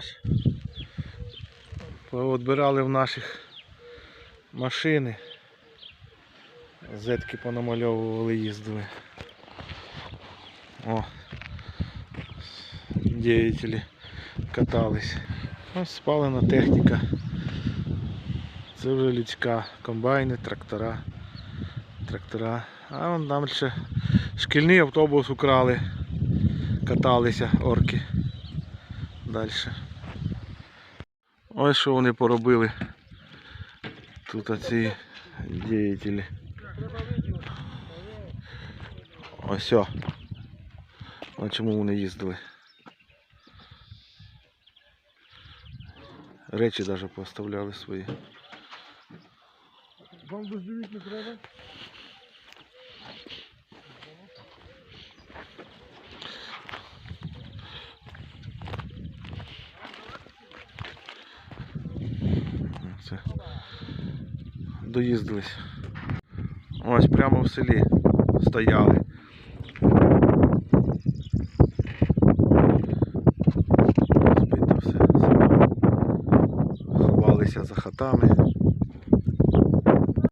Ось. Відбирали в наших машини. Зетки понамальовували, їздили. О. Деятелі катались. Ось спалена техніка. Це вже людська. Комбайни, трактора. Трактора. А вон там ще шкільний автобус украли. Каталися орки. Далі. Ось що вони поробили. Тут оці діятелі. Ось. А чому вони їздили? Речі навіть поставляли свої. Вам дождевик не треба? Це. Доїздились. Ось прямо в селі стояли. Збито все. Ховалися за хатами.